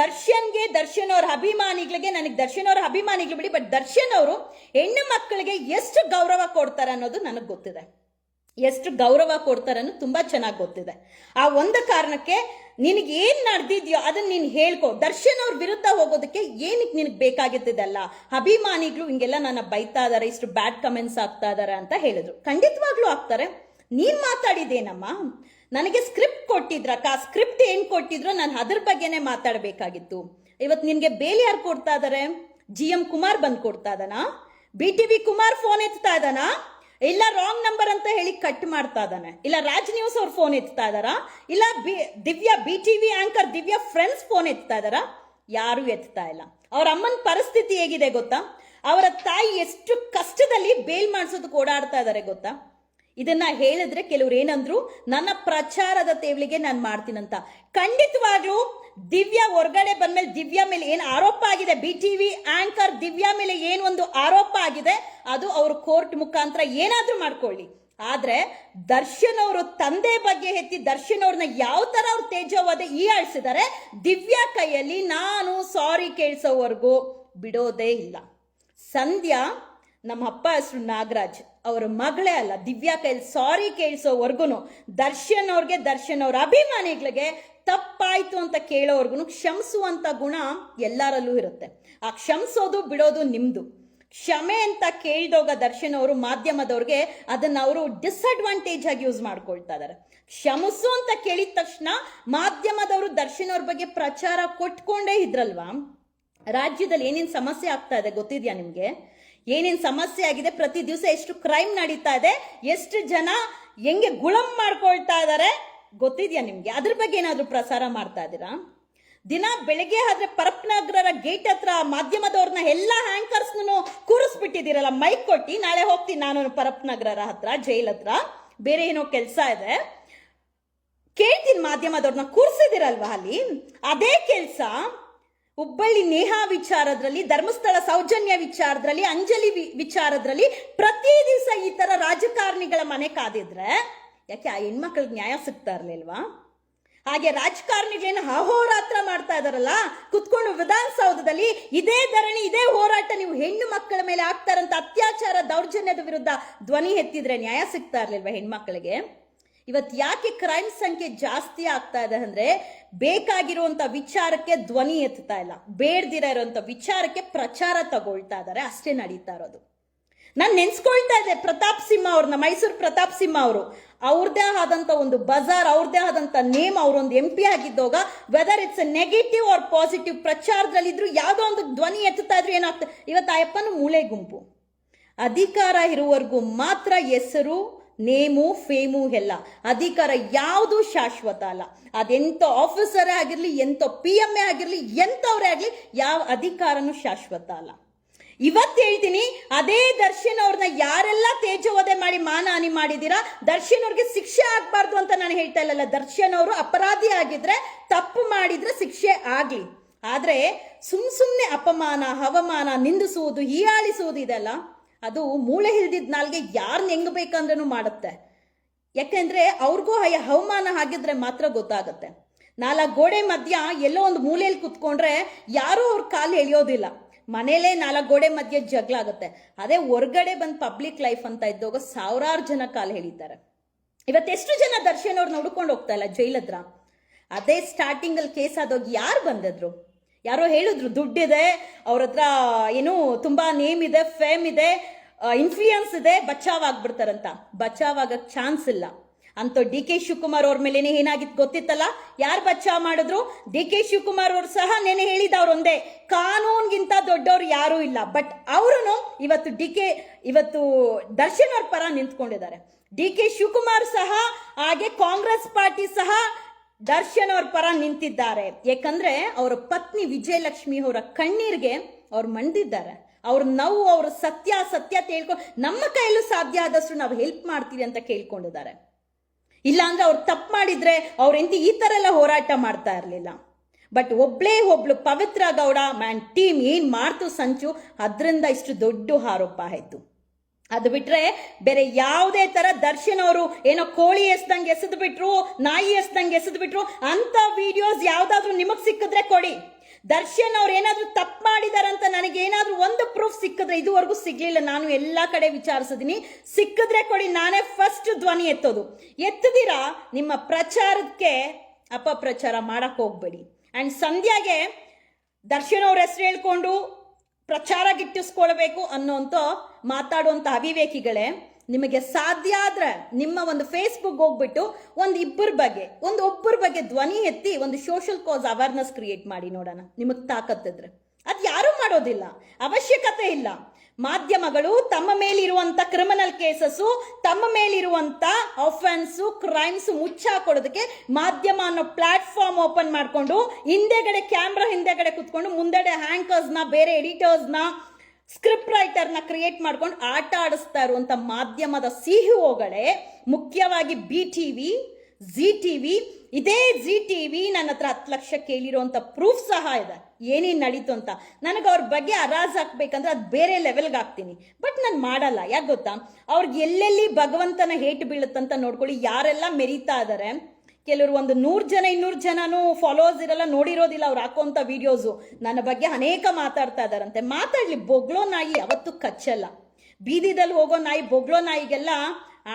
ದರ್ಶನ್ಗೆ ದರ್ಶನ್ ಅವ್ರ ಅಭಿಮಾನಿಗಳಿಗೆ, ನನಗೆ ದರ್ಶನ್ ಅವ್ರ ಅಭಿಮಾನಿಗಳು ಬಿಡಿ ಬಟ್ ದರ್ಶನ್ ಅವರು ಹೆಣ್ಣು ಮಕ್ಕಳಿಗೆ ಎಷ್ಟು ಗೌರವ ಕೊಡ್ತಾರೆ ಅನ್ನೋದು ನನಗೆ ಗೊತ್ತಿದೆ. ಎಷ್ಟು ಗೌರವ ಕೊಡ್ತಾರೆ ತುಂಬ ಚೆನ್ನಾಗಿ ಗೊತ್ತಿದೆ. ಆ ಒಂದು ಕಾರಣಕ್ಕೆ ನಿನಗೆ ಏನ್ ನಡೆದಿದ್ಯೋ ಅದನ್ನ ನೀನು ಹೇಳ್ಕೊ. ದರ್ಶನ್ ಅವ್ರ ವಿರುದ್ಧ ಹೋಗೋದಕ್ಕೆ ಏನಕ್ಕೆ ನಿನಗೆ ಬೇಕಾಗಿದ್ದಲ್ಲ ಅಭಿಮಾನಿಗಳು ಹಿಂಗೆಲ್ಲ ನನ್ನ ಬೈತಾ ಇದಾರೆ, ಇಷ್ಟು ಬ್ಯಾಡ್ ಕಮೆಂಟ್ಸ್ ಆಗ್ತಾ ಇದಾರೆ ಅಂತ ಹೇಳಿದ್ರು. ಖಂಡಿತವಾಗ್ಲೂ ಆಗ್ತಾರೆ ನೀನ್ ಮಾತಾಡಿದೇನಮ್ಮ ನನಗೆ ಸ್ಕ್ರಿಪ್ಟ್ ಕೊಟ್ಟಿದ್ರ ಆ ಸ್ಕ್ರಿಪ್ಟ್ ಏನ್ ಕೊಟ್ಟಿದ್ರು ನಾನು ಅದ್ರ ಬಗ್ಗೆನೇ ಮಾತಾಡಬೇಕಾಗಿತ್ತು. ಇವತ್ತು ನಿನಗೆ ಬೇಲಿ ಯಾರು ಕೊಡ್ತಾ ಇದ್ದಾರೆ ಜಿ ಎಂ ಕುಮಾರ್ ಬಂದ್ ಕೊಡ್ತಾ ಇದ್ದಾನಾ B T V Kumar phone ಎತ್ತಾ ಇದಾನ? ಇಲ್ಲ ರಾಂಗ್ ನಂಬರ್ ಅಂತ ಹೇಳಿ ಕಟ್ ಮಾಡ್ತಾ ಇದ್ದಾನೆ. ಇಲ್ಲ, ರಾಜ್ ನ್ಯೂಸ್ ಅವ್ರು ಫೋನ್ ಎತ್ತಾ ಇದಾರ ಇಲ್ಲ, B, Divya B T V anchor Divya friends phone ಎತ್ತಾ ಇದಾರ ಯಾರು ಎತ್ತಾ ಇಲ್ಲ. ಅವ್ರ ಅಮ್ಮನ ಪರಿಸ್ಥಿತಿ ಹೇಗಿದೆ ಗೊತ್ತಾ? ಅವರ ತಾಯಿ ಎಷ್ಟು ಕಷ್ಟದಲ್ಲಿ ಬೇಲ್ ಮಾಡಿಸೋದಕ್ಕೆ ಓಡಾಡ್ತಾ ಇದಾರೆ ಗೊತ್ತಾ? ಇದನ್ನ ಹೇಳಿದ್ರೆ ಕೆಲವ್ರು ಏನಂದ್ರು, ನನ್ನ ಪ್ರಚಾರದ ತೇವಳಿಗೆ ನಾನು ಮಾಡ್ತೀನಂತ. ಖಂಡಿತವಾಗ್ಲೂ ದಿವ್ಯಾ ಹೊರಗಡೆ ಬಂದ್ಮೇಲೆ ದಿವ್ಯಾ ಮೇಲೆ ಏನು ಆರೋಪ ಆಗಿದೆ? B T V anchor Divya ಮೇಲೆ ಏನು ಒಂದು ಆರೋಪ ಆಗಿದೆ? ಅದು ಅವರು ಕೋರ್ಟ್ ಮುಖಾಂತರ ಏನಾದರೂ ಮಾಡ್ಕೊಳ್ಳಿ. ಆದ್ರೆ ದರ್ಶನ್ ಅವರು ತಂದೆ ಬಗ್ಗೆ ಎತ್ತಿ ದರ್ಶನ್ ಅವ್ರನ್ನ ಯಾವ ಥರ ಅವ್ರು ತೇಜವಾದ ಈ ಆಳ್ಸಿದ್ದಾರೆ ದಿವ್ಯಾ ಕೈಯಲ್ಲಿ ನಾನು ಸಾರಿ ಕೇಳಿಸೋವರೆಗೂ ಬಿಡೋದೇ ಇಲ್ಲ. ಸಂಧ್ಯಾ ನಮ್ಮ ಅಪ್ಪ ಹೆಸರು ನಾಗರಾಜ್. ಅವರ ಮಗಳೇ ಅಲ್ಲ, ದಿವ್ಯಾ ಕೈಲಿ ಸಾರಿ ಕೇಳಿಸೋವರೆಗೂ ದರ್ಶನ್ ಅವ್ರಿಗೆ ದರ್ಶನ್ ಅವ್ರ ಅಭಿಮಾನಿಗಳಿಗೆ ತಪ್ಪಾಯ್ತು ಅಂತ ಕೇಳೋವರೆಗೂ ಕ್ಷಮಿಸುವಂತ ಗುಣ ಎಲ್ಲರಲ್ಲೂ ಇರುತ್ತೆ. ಆ ಕ್ಷಮಿಸೋದು ಬಿಡೋದು ನಿಮ್ಮದು ಕ್ಷಮೆ ಅಂತ ಕೇಳಿದೋಗ ದರ್ಶನ್ ಅವರು ಮಾಧ್ಯಮದವ್ರಿಗೆ ಅದನ್ನ ಅವರು ಡಿಸ್ಅಡ್ವಾಂಟೇಜ್ ಆಗಿ ಯೂಸ್ ಮಾಡ್ಕೊಳ್ತಾ ಇದ್ದಾರೆ ಕ್ಷಮಿಸು ಅಂತ ಕೇಳಿದ ತಕ್ಷಣ ಮಾಧ್ಯಮದವರು ದರ್ಶನ್ ಅವ್ರ ಬಗ್ಗೆ ಪ್ರಚಾರ ಕೊಟ್ಕೊಂಡೇ ಇದ್ರಲ್ವಾ? ರಾಜ್ಯದಲ್ಲಿ ಏನೇನು ಸಮಸ್ಯೆ ಆಗ್ತಾ ಇದೆ ಗೊತ್ತಿದ್ಯಾ ನಿಮಗೆ? ಏನೇನು ಸಮಸ್ಯೆ ಆಗಿದೆ? ಪ್ರತಿ ದಿವಸ ಎಷ್ಟು ಕ್ರೈಮ್ ನಡೀತಾ ಇದೆ? ಎಷ್ಟು ಜನ ಹೆಂಗೆ ಗುಳಂ ಮಾಡ್ಕೊಳ್ತಾ ಇದಾರೆ? ಗೊತ್ತಿದ್ಯಾ ನಿಮಗೆ? ಅದ್ರ ಬಗ್ಗೆ ಏನಾದರೂ ಪ್ರಸಾರ ಮಾಡ್ತಾ ಇದ್ದೀರಾ? ದಿನ ಬೆಳಗ್ಗೆ ಆದ್ರೆ ಪರಪ್ನಗರರ ಗೇಟ್ ಹತ್ರ ಮಾಧ್ಯಮದವ್ರನ್ನ ಎಲ್ಲ ಹ್ಯಾಂಕರ್ಸ್ನು ಕೂರಿಸ್ಬಿಟ್ಟಿದ್ದೀರಲ್ಲ, ಮೈಕ್ ಕೊಟ್ಟಿ, ನಾಳೆ ಹೋಗ್ತೀನಿ ನಾನು ಪರಪ್ನಗರರ ಹತ್ರ, ಜೈಲ್ ಹತ್ರ. ಬೇರೆ ಏನೋ ಕೆಲಸ ಇದೆ. ಕೇಳ್ತೀನಿ ಮಾಧ್ಯಮದವ್ರನ್ನ ಕೂರ್ಸಿದಿರಲ್ವಾ ಅಲ್ಲಿ? ಅದೇ ಕೆಲಸ ಹುಬ್ಬಳ್ಳಿ ನೇಹಾ ವಿಚಾರದಲ್ಲಿ ಧರ್ಮಸ್ಥಳ ಸೌಜನ್ಯ ವಿಚಾರದಲ್ಲಿ ಅಂಜಲಿ ವಿ- ವಿಚಾರದ್ರಲ್ಲಿ ಪ್ರತಿ ದಿವಸ ಈ ತರ ರಾಜಕಾರಣಿಗಳ ಮನೆ ಕಾದಿದ್ರೆ ಯಾಕೆ ಆ ಹೆಣ್ಮಕ್ಳಿಗೆ ನ್ಯಾಯ ಸಿಗ್ತಾ ಇರಲಿಲ್ವಾ? ಹಾಗೆ ರಾಜಕಾರಣಿಗಳೇನು ಅಹೋರಾತ್ರ ಮಾಡ್ತಾ ಇದಾರಲ್ಲ, ಕುತ್ಕೊಂಡು ವಿಧಾನಸೌಧದಲ್ಲಿ ಇದೇ ಧರಣಿ, ಇದೇ ಹೋರಾಟ ನೀವು ಹೆಣ್ಣು ಮಕ್ಕಳ ಮೇಲೆ ಆಗ್ತಾರಂತ ಅತ್ಯಾಚಾರ ದೌರ್ಜನ್ಯದ ವಿರುದ್ಧ ಧ್ವನಿ ಎತ್ತಿದ್ರೆ ನ್ಯಾಯ ಸಿಗ್ತಾ ಇರ್ಲಿಲ್ವಾ ಹೆಣ್ಮಕ್ಳಿಗೆ? ಇವತ್ತು ಯಾಕೆ ಕ್ರೈಮ್ ಸಂಖ್ಯೆ ಜಾಸ್ತಿ ಆಗ್ತಾ ಇದೆ ಅಂದ್ರೆ ಬೇಕಾಗಿರುವಂತ ವಿಚಾರಕ್ಕೆ ಧ್ವನಿ ಎತ್ತುತ್ತಾ ಇಲ್ಲ, ಬೇಡ್ದಿರ ಇರುವಂತ ವಿಚಾರಕ್ಕೆ ಪ್ರಚಾರ ತಗೊಳ್ತಾ ಇದಾರೆ, ಅಷ್ಟೇ ನಡೀತಾ ಇರೋದು. ನಾನು ನೆನ್ಸ್ಕೊಳ್ತಾ ಇದ್ದೆ ಪ್ರತಾಪ್ ಸಿಂಹ ಅವ್ರನ್ನ ಮೈಸೂರು ಪ್ರತಾಪ್ ಸಿಂಹ ಅವರು. ಅವ್ರದ್ದೇ ಆದಂತ ಒಂದು ಬಜಾರ್, ಅವ್ರದೇ ಆದಂತ ನೇಮ್ ಅವರೊಂದು ಎಂ ಪಿ ಆಗಿದ್ದಾಗ whether it's negative or positive ಪ್ರಚಾರದಲ್ಲಿದ್ರು ಯಾವುದೋ ಒಂದು ಧ್ವನಿ ಎತ್ತುತ್ತಾ ಇದ್ರು ಏನಾಗ್ತದೆ ಇವತ್ತು ಆ ಅಪ್ಪನ ಮೂಳೆ ಗುಂಪು. ಅಧಿಕಾರ ಇರುವವರೆಗೂ ಮಾತ್ರ ಹೆಸರು, ನೇಮು, ಫೇಮು ಎಲ್ಲ. ಅಧಿಕಾರ ಯಾವುದು ಶಾಶ್ವತ ಅಲ್ಲ. ಅದೆಂಥ ಆಫೀಸರೇ ಆಗಿರಲಿ ಎಂಥ ಪಿ ಎಂ ಎ ಆಗಿರಲಿ ಎಂಥವ್ರೇ ಆಗಲಿ, ಯಾವ ಅಧಿಕಾರನೂ ಶಾಶ್ವತ ಅಲ್ಲ. ಇವತ್ತು ಹೇಳ್ತೀನಿ, ಅದೇ ದರ್ಶನ್ ಅವ್ರನ್ನ ಯಾರೆಲ್ಲ ತೇಜೋವಧೆ ಮಾಡಿ ಮಾನಹಾನಿ ಮಾಡಿದ್ದೀರಾ ದರ್ಶನ್ ಅವ್ರಿಗೆ ಶಿಕ್ಷೆ ಆಗಬಾರ್ದು ಅಂತ ನಾನು ಹೇಳ್ತಾ ಇಲ್ಲಲ್ಲ. ದರ್ಶನ್ ಅವರು ಅಪರಾಧಿ ಆಗಿದ್ರೆ, ತಪ್ಪು ಮಾಡಿದ್ರೆ ಶಿಕ್ಷೆ ಆಗಲಿ. ಆದರೆ, ಸುಮ್ ಸುಮ್ಮನೆ ಅಪಮಾನ ಹವಮಾನ ನಿಂದಿಸುವುದು, ಹೀಯಾಳಿಸುವುದು ಇದೆಲ್ಲ, ಅದು ಮೂಳೆ ಹಿಡಿದಿದ್ ನಾಲ್ಗೆ ಯಾರನ್ನ ಹೆಂಗ್ ಬೇಕಂದ್ರೂ ಮಾಡುತ್ತೆ. ಯಾಕೆಂದ್ರೆ, ಅವ್ರಿಗೂ ಹಯ ಹವಮಾನ ಆಗಿದ್ರೆ ಮಾತ್ರ ಗೊತ್ತಾಗುತ್ತೆ. ನಾಲ್ಕು ಗೋಡೆ ಮಧ್ಯ ಎಲ್ಲೋ ಒಂದು ಮೂಲೆಯಲ್ಲಿ ಕುತ್ಕೊಂಡ್ರೆ, ಯಾರೂ ಅವ್ರ ಕಾಲು ಎಳೆಯೋದಿಲ್ಲ. ಮನೇಲೇ ನಾಲ್ಕು ಗೋಡೆ ಮಧ್ಯೆ ಜಗಳ ಆಗುತ್ತೆ. ಅದೇ ಹೊರ್ಗಡೆ ಬಂದು ಪಬ್ಲಿಕ್ ಲೈಫ್ ಅಂತ ಇದ್ದಾಗ ಸಾವಿರಾರು ಜನ ಕಾಲು ಹೇಳಿದ್ದಾರೆ ಇವತ್ತೆಷ್ಟು ಜನ ದರ್ಶನ್ ಅವ್ರು ನೋಡ್ಕೊಂಡು ಹೋಗ್ತಾ ಇಲ್ಲ ಜೈಲ್ ಹತ್ರ? ಅದೇ ಸ್ಟಾರ್ಟಿಂಗ್ ಅಲ್ಲಿ ಕೇಸ್ ಆದೋಗಿ ಯಾರು ಬಂದಿದ್ರು? ಯಾರೋ ಹೇಳಿದ್ರು, ದುಡ್ಡಿದೆ, ಅವ್ರ ಹತ್ರ ಏನು ತುಂಬಾ ನೇಮ್ ಇದೆ ಫೇಮ್ ಇದೆ ಇನ್ಫ್ಲೂಯನ್ಸ್ ಇದೆ, ಬಚಾವ್ ಆಗ್ಬಿಡ್ತಾರಂತ. ಬಚಾವ್ ಆಗಕ್ ಚಾನ್ಸ್ ಇಲ್ಲ. ಅಂತ ಡಿ ಕೆ ಶಿವಕುಮಾರ್ ಅವ್ರ ಮೇಲೆ ಏನಾಗಿತ್ತು ಗೊತ್ತಿತ್ತಲ್ಲ? ಯಾರು ಬಚ್ಚಾ ಮಾಡಿದ್ರು? ಡಿ ಕೆ ಶಿವಕುಮಾರ್ ಅವರು ಸಹ ನೆನೆ ಹೇಳಿದವ್ರು ಒಂದೇ ಕಾನೂನ್ಗಿಂತ ದೊಡ್ಡವ್ರು ಯಾರೂ ಇಲ್ಲ. ಬಟ್ ಅವರು ಇವತ್ತು ಡಿ ಕೆ, ಇವತ್ತು ದರ್ಶನ್ ಅವ್ರ ಪರ ನಿಂತ್ಕೊಂಡಿದ್ದಾರೆ. ಡಿ ಕೆ ಶಿವಕುಮಾರ್ ಸಹ, ಹಾಗೆ ಕಾಂಗ್ರೆಸ್ ಪಾರ್ಟಿ ಸಹ ದರ್ಶನ್ ಅವ್ರ ಪರ ನಿಂತಿದ್ದಾರೆ. ಯಾಕಂದ್ರೆ ಅವರ ಪತ್ನಿ ವಿಜಯಲಕ್ಷ್ಮಿ ಅವರ ಕಣ್ಣೀರ್ಗೆ ಅವ್ರು ಮಂಡಿದ್ದಾರೆ. ಅವ್ರ ನೋವು, ಅವ್ರ ಸತ್ಯ ಸತ್ಯ ತಿಳ್ಕೊ ನಮ್ಮ ಕೈಯಲ್ಲೂ ಸಾಧ್ಯ ಆದಷ್ಟು ನಾವು ಹೆಲ್ಪ್ ಮಾಡ್ತೀವಿ ಅಂತ ಕೇಳ್ಕೊಂಡಿದ್ದಾರೆ. ಇಲ್ಲ ಅಂದ್ರೆ ಅವ್ರು ತಪ್ಪು ಮಾಡಿದ್ರೆ ಅವ್ರ ಎಂತ ಈ ತರ ಎಲ್ಲ ಹೋರಾಟ ಮಾಡ್ತಾ ಇರಲಿಲ್ಲ. ಬಟ್ ಒಬ್ಳೇ ಒಬ್ಳು ಪವಿತ್ರ ಗೌಡ ಮ್ಯಾನ್ ಟೀಮ್ ಏನು ಮಾಡ್ತು ಸಂಚು? ಅದರಿಂದ ಇಷ್ಟು ದೊಡ್ಡ ಆರೋಪ ಆಯ್ತು. ಅದು ಬಿಟ್ರೆ ಬೇರೆ ಯಾವುದೇ ತರ ದರ್ಶನ್ ಅವರು ಏನೋ ಕೋಳಿ ಎಸ್ದಂಗೆ ಎಸೆದು ಬಿಟ್ರು ನಾಯಿ ಎಸ್ದಂಗೆ ಎಸೆದು ಬಿಟ್ರು ಅಂತ ವಿಡಿಯೋಸ್ ಯಾವ್ದಾದ್ರು ನಿಮಗ್ ಸಿಕ್ಕಿದ್ರೆ ಕೊಡಿ. ದರ್ಶನ್ ಅವ್ರು ಏನಾದರೂ ತಪ್ಪು ಮಾಡಿದಾರಂತ ನನಗೆ ಏನಾದ್ರೂ ಒಂದು ಪ್ರೂಫ್ ಸಿಕ್ಕಿದ್ರೆ ಇದುವರೆಗೂ ಸಿಗ್ಲಿಲ್ಲ. ನಾನು ಎಲ್ಲ ಕಡೆ ವಿಚಾರಿಸಿದೀನಿ. ಸಿಕ್ಕಿದ್ರೆ ಕೊಡಿ, ನಾನೇ ಫಸ್ಟ್ ಧ್ವನಿ ಎತ್ತೋದು. ಎತ್ತದಿರಾ ನಿಮ್ಮ ಪ್ರಚಾರಕ್ಕೆ ಅಪಪ್ರಚಾರ ಮಾಡಕ್ ಹೋಗ್ಬೇಡಿ. ಅಂಡ್ ಸಂಧ್ಯಾಗೆ ದರ್ಶನ್ ಅವ್ರ ಹೆಸರು ಹೇಳ್ಕೊಂಡು ಪ್ರಚಾರ ಗಿಟ್ಟಿಸ್ಕೊಳ್ಬೇಕು ಅನ್ನೋಂಥ ಮಾತಾಡುವಂಥ ಅವಿವೇಕಿಗಳೇ. ನಿಮಗೆ ಸಾಧ್ಯ ಆದ್ರೆ ನಿಮ್ಮ ಒಂದು ಫೇಸ್ಬುಕ್ ಹೋಗ್ಬಿಟ್ಟು ಒಂದು ಇಬ್ಬರ ಬಗ್ಗೆ, ಒಂದು ಒಬ್ಬರ ಬಗ್ಗೆ ಧ್ವನಿ ಎತ್ತಿ ಒಂದು ಸೋಷಲ್ ಕಾಸ್ ಅವೇರ್ನೆಸ್ ಕ್ರಿಯೇಟ್ ಮಾಡಿ ನೋಡೋಣ. ನಿಮಗೆ ತಾಕತ್ತಿದ್ರೆ ಅದು ಯಾರೂ ಮಾಡೋದಿಲ್ಲ. ಅವಶ್ಯಕತೆ ಇಲ್ಲ. ಮಾಧ್ಯಮಗಳು ತಮ್ಮ ಮೇಲಿರುವಂಥ ಕ್ರಿಮಿನಲ್ ಕೇಸಸ್ಸು ತಮ್ಮ ಮೇಲಿರುವಂತ ಅಫೆನ್ಸು ಕ್ರೈಮ್ಸ್ ಮುಚ್ಚಾಕೊಡೋದಕ್ಕೆ ಮಾಧ್ಯಮ ಅನ್ನೋ ಪ್ಲಾಟ್ಫಾರ್ಮ್ ಓಪನ್ ಮಾಡಿಕೊಂಡು ಹಿಂದೆಗಡೆ ಕ್ಯಾಮ್ರಾ ಹಿಂದೆಗಡೆ ಕುತ್ಕೊಂಡು ಮುಂದೆಡೆ ಹ್ಯಾಂಕರ್ಸ್ನ ಬೇರೆ ಎಡಿಟರ್ಸ್ನ ಸ್ಕ್ರಿಪ್ಟ್ ರೈಟರ್ನ ಕ್ರಿಯೇಟ್ ಮಾಡ್ಕೊಂಡು ಆಟ ಆಡಿಸ್ತಾ ಇರುವಂಥ ಮಾಧ್ಯಮದ ಸಿಇಒಗಳೇ ಮುಖ್ಯವಾಗಿ B T TV Zee TV ಇದೇ ಜಿ ಟಿವಿ ನನ್ನ ಹತ್ರ ಹತ್ತು ಲಕ್ಷ ಕೇಳಿರುವಂತ ಪ್ರೂಫ್ ಸಹ ಇದೆ. ಏನೇನು ನಡೀತು ಅಂತ. ನನಗೆ ಅವ್ರ ಬಗ್ಗೆ ಅರಾಜ್ ಹಾಕ್ಬೇಕಂದ್ರೆ ಅದು ಬೇರೆ ಲೆವೆಲ್ಗೆ ಹಾಕ್ತೀನಿ. ಬಟ್ ನಾನು ಮಾಡಲ್ಲ, ಯಾಕೆ ಗೊತ್ತಾ? ಅವ್ರಿಗೆ ಎಲ್ಲೆಲ್ಲಿ ಭಗವಂತನ ಹೇಟ್ ಬೀಳುತ್ತಂತ ನೋಡ್ಕೊಳ್ಳಿ, ಯಾರೆಲ್ಲ ಮೆರೀತಾ ಇದ್ದಾರೆ ಕೆಲವರು ಒಂದು ನೂರು ಜನ, ಇನ್ನೂರು ಜನನೂ ಫಾಲೋವರ್ಸ್ ಇರಲ್ಲ, ನೋಡಿರೋದಿಲ್ಲ, ಅವ್ರು ಹಾಕೋಂಥ ವೀಡಿಯೋಸು ನನ್ನ ಬಗ್ಗೆ ಅನೇಕ ಮಾತಾಡ್ತಾ ಇದಾರಂತೆ ಮಾತಾಡ್ಲಿ, ಬೊಗ್ಳೋ ನಾಯಿ ಯಾವತ್ತೂ ಕಚ್ಚಲ್ಲ. ಬೀದಿದಲ್ಲಿ ಹೋಗೋ ನಾಯಿ, ಬೊಗ್ಳೋ ನಾಯಿಗೆಲ್ಲ